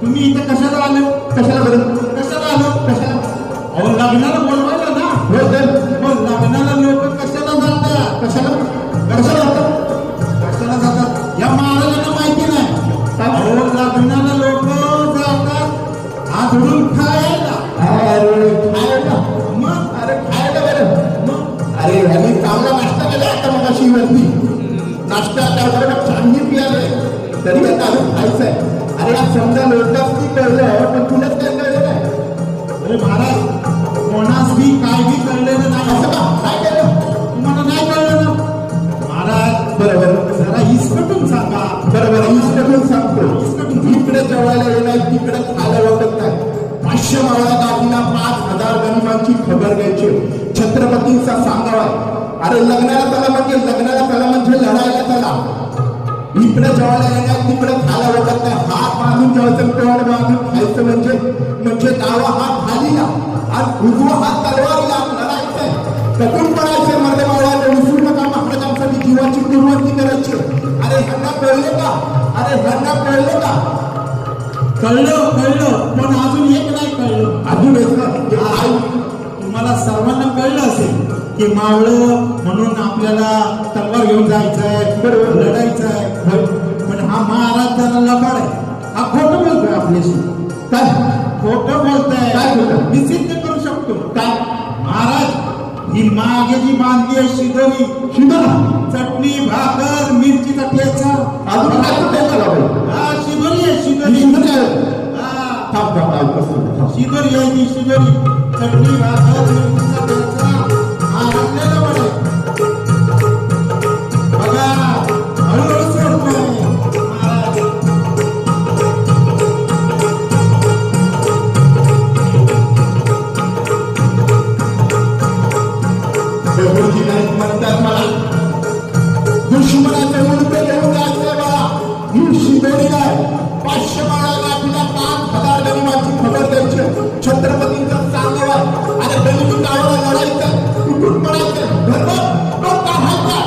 तुम्ही इथं कशाला आले हो? कशाला बरं? कशाला आलो कशाला? अहो लग्नाला बोलवायला ना हो तर मग लग्नाला लोक कशाला जातात? कशाला? कशाला जातात? कशाला जातात? या महाराजांना माहिती नाही. अहो लग्नाला लोक जातात. धुवून खायला. अरे खायला. मग? अरे खायला बरं. मग? अरे ह्यांनी चांगला नाश्ता केला आता मग अशी वरती. नाश्ता त्याबरोबर चांगली पियाले. तरी आता अजून खायचंय. अरे या समजा लोकांस कळलं पण तुलाच काय कळलं नाही? अरे महाराज कोणास बी काय बी कळलेलं नाही. असं का? काय केलं? तुम्हाला नाही कळलं ना? महाराज बरोबर जरा हिसकटून सांगा. बरोबर इकडून सांगतो. इकडे जेवायला येणार तिकडे खायला वाटत नाही. पाचशे मावळा गाडीला पाच हजार गनिमांची खबर घ्यायची. छत्रपतींचा सांगावा. अरे लग्नाला त्याला म्हणजे लग्नाला त्याला म्हणजे लढाई इकडे जेवायला येणार तिकडे खायला वाटत नाही हात बांधून जेवायचं तेवढं बांधून खायचं म्हणजे म्हणजे डावा हात खालीला. आणि उजवा हात तलवारीला लढायचंय. कटून पडायचं मर्दे मावळा विसरू नका महाराजांसाठी जीवाची दुर्वंती करायची. अरे ह्यांना कळले का? अरे ह्यांना कळले का? कळलं कळलं पण अजून एक नाही कळलं. अजून एक आई तुम्हाला सर्वांना कळलं असेल की मावळं म्हणून आपल्याला तलवार घेऊन जायचंय बरोबर. लढायचंय. पण हा महाराज जरा लबाड आहे हा खोटं बोलतोय आपल्याशी काय? खोटं बोलतोय. काय खोटं? मी सिद्ध करू शकतो. काय? महाराज ही मागे जी बांधली आहे शिदोरी शिंदना चटणी भाकर मिरचीचा ठेचा. अजून काय हा शिदोरी आहे शिदोरी. आहे. शिदोरी आहे ती शिदोरी. चटणी भाकर मिरचीचा धर्माला दुश्मनाचे उलटे घेऊन जायचे बाळा ही शिबेरी आहे पाचशे बाळाला तुला पाच हजार जन्माची खबर छत्रपतींचा चांगला. आणि दलित लढायचं कुठून पडायचं? धर्म तो काढायचा